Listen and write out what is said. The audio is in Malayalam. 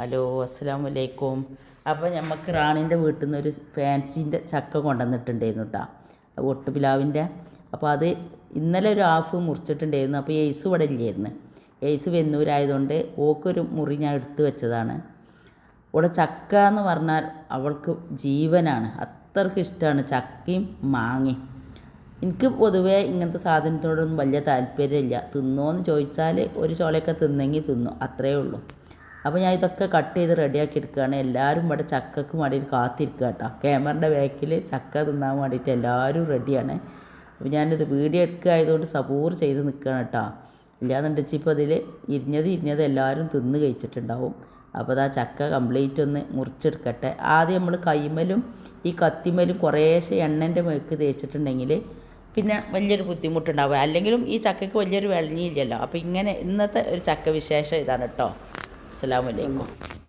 ഹലോ അസ്സാം വലൈക്കും അപ്പോൾ നമുക്ക് റാണിന്റെ വീട്ടിൽ നിന്ന് ഒരു ഫാൻസിന്റെ ചക്ക കൊണ്ടുവന്നിട്ടുണ്ടായിരുന്നു കേട്ടോ ഒട്ടുപിലാവിന്റെ അപ്പോൾ അത് ഇന്നലെ ഒരു ഹാഫ് മുറിച്ചിട്ടുണ്ടായിരുന്നു. അപ്പോൾ എയ്സ് ഇവിടെ ഇല്ലായിരുന്നു. എയ്സ് വെന്നൂരായതുകൊണ്ട് ഓക്കൊരു മുറി ഞാൻ എടുത്തു വെച്ചതാണ്. ഇവിടെ ചക്ക എന്ന് പറഞ്ഞാൽ അവൾക്ക് ജീവനാണ്. അത്രയ്ക്ക് ഇഷ്ടമാണ് ചക്കയും മാങ്ങയും. എനിക്ക് പൊതുവേ ഇങ്ങനത്തെ സാധനത്തോടൊന്നും വലിയ താല്പര്യമില്ല. തിന്നോന്ന് ചോദിച്ചാൽ ഒരു ചോളയൊക്കെ തിന്നെങ്കിൽ തിന്നു. അത്രയേ ഉള്ളൂ. അപ്പോൾ ഞാൻ ഇതൊക്കെ കട്ട് ചെയ്ത് റെഡിയാക്കി എടുക്കുകയാണ്. എല്ലാവരും ഇവിടെ ചക്കക്ക് വേണ്ടിയിട്ട് കാത്തിരിക്കുക കേട്ടോ. ക്യാമറയുടെ ബാക്കിൽ ചക്ക തിന്നാൻ വേണ്ടിയിട്ട് എല്ലാവരും റെഡിയാണ് അപ്പോൾ ഞാനിത് വീഡിയോ എടുക്കുക ആയതുകൊണ്ട് സപൂർ ചെയ്ത് നിൽക്കുകയാണ് കേട്ടോ. ഇല്ലാന്നുണ്ടെച്ച് ഇപ്പോൾ അതിൽ ഇരിഞ്ഞത് ഇരിഞ്ഞത് എല്ലാവരും തിന്ന് കഴിച്ചിട്ടുണ്ടാവും. അപ്പോൾ അതാ ചക്ക കംപ്ലീറ്റ് ഒന്ന് മുറിച്ചെടുക്കട്ടെ. ആദ്യം നമ്മൾ കൈമലും ഈ കത്തിമലും കുറേശ്ശെ എണ്ണന്റെ മേക്ക് തേച്ചിട്ടുണ്ടെങ്കിൽ പിന്നെ വലിയൊരു ബുദ്ധിമുട്ടുണ്ടാവുക അല്ലെങ്കിലും ഈ ചക്കയ്ക്ക് വലിയൊരു വിളഞ്ഞില്ലല്ലോ. അപ്പോൾ ഇങ്ങനെ ഇന്നത്തെ ഒരു ചക്ക വിശേഷം ഇതാണ് കേട്ടോ. Assalamu alaikum.